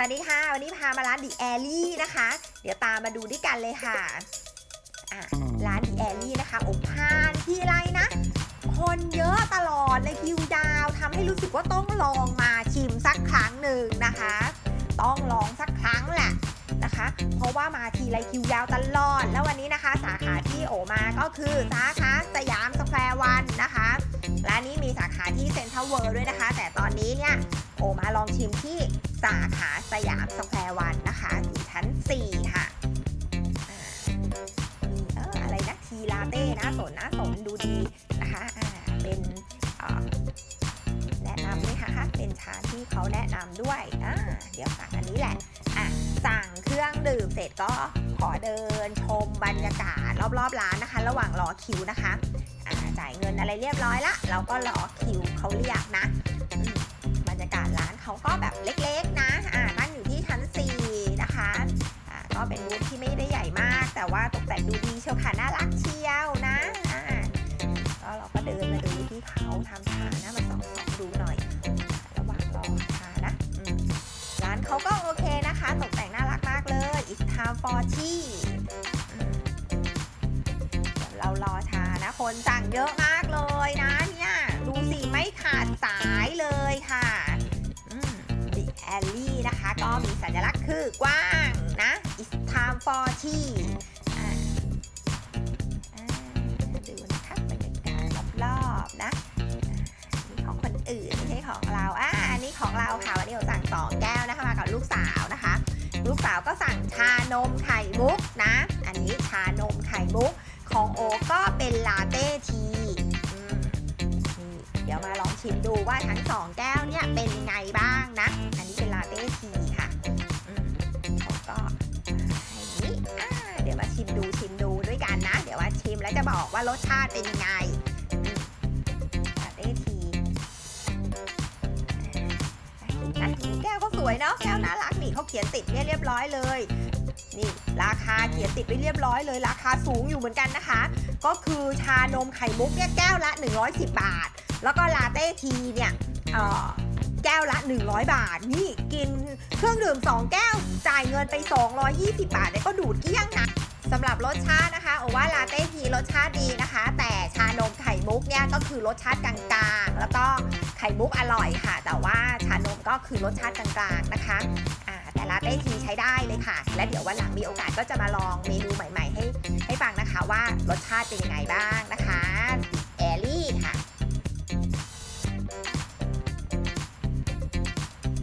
สวัสดีค่ะ วันนี้พามาร้านดิแอรี่นะคะ เดี๋ยวตามมาดูด้วยกันเลยค่ะอะร้านดิแอรี่นะคะอบพานที่ไรนะ คนเยอะตลอดเลยคิวยาวทำให้รู้สึกว่าต้องลองมาชิมสักครั้งหนึ่งนะคะ ต้องลองสักครั้งแหละนะคะ เพราะว่ามาทีไรคิวยาวตลอด แล้ววันนี้นะคะ สาขาที่โอมาก็คือสาขาสยามสแควร์วันนะคะร้านนี้มีสาขาที่เซ็นทรัลเวิลด์ด้วยนะคะ แต่ตอนนี้เนี่ยโอมาลองชิมที่ สาขาสยามสแควร์วันนะคะอยู่ชั้น 4 ค่ะอ่ามีเอออะไรนะทีลาเต้นะสนนะสนดูดีนะคะอ่าเป็นแนะนำไหมคะเป็นชาที่เขาแนะนำด้วยอ่าเดี๋ยวสั่งอันนี้แหละอะสั่งเครื่องดื่มเสร็จก็ขอเดินชมบรรยากาศรอบๆร้านนะคะ ระหว่างรอคิวนะคะจ่ายเงินอะไรเรียบร้อยละเราก็รอคิวเขาเรียก ก็เป็นบูธที่ไม่ได้ใหญ่มาก แต่ว่าตกแต่งดูดีเชียวค่ะน่ารักเชียวนะอ่าก็เราก็เดินมาดูที่เขาทำชานะมาส่องดูหน่อย ระหว่างรอชานะร้านเขาก็โอเคนะคะ ตกแต่งน่ารักมากเลย it's time for tea อืมเดี๋ยวเรารอชานะ คนสั่งเยอะมากเลยนะเนี่ยดูสิไม่ขาดสายเลยค่ะ The Alley นะคะ ก็มีสัญลักษณ์คือกว้างนะ time for tea อ่อ่าดูนะคะบรรยากาศรอบๆนะนี่ของคนอื่นไม่ใช่ของเราอ่าอันนี้ของเราค่ะวันนี้เราสั่งสองแก้วนะคะมากับลูกสาวนะคะ ลูกสาวก็สั่งชานมไข่มุกนะ อันนี้ชานมไข่มุกของโอก็เป็นลาเต้ทีเดี๋ยวมาลองชิมดูว่าทั้งสองแก้วเนี่ยเป็น บอกว่ารสชาติเป็นยังไงลาเต้ทีแก้วเขาสวยเนาะแก้วน่ารักนี่เขาเขียนติดเนี่ยเรียบร้อยเลย นี่ราคาเขียนติดไว้เรียบร้อยเลย ราคาสูงอยู่เหมือนกันนะคะ ก็คือชานมไข่มุกเนี่ยแก้วละ 110 บาท แล้วก็ลาเต้ทีเนี่ยแก้วละ 100 บาท นี่กินเครื่องดื่ม 2 แก้ว จ่ายเงินไป 220 บาทเนี่ยก็ดูดเกี้ยงนะ สำหรับรสชาตินะคะโอว่าลาเต้ทีรสชาติดีนะคะ แต่ชานมไข่มุกเนี่ยก็คือรสชาติกลางๆ แล้วก็ไข่มุกอร่อยค่ะ แต่ว่าชานมก็คือรสชาติกลางๆนะคะอ่าแต่ลาเต้ทีใช้ได้เลยค่ะ และเดี๋ยววันหลังมีโอกาสก็จะมาลองเมนู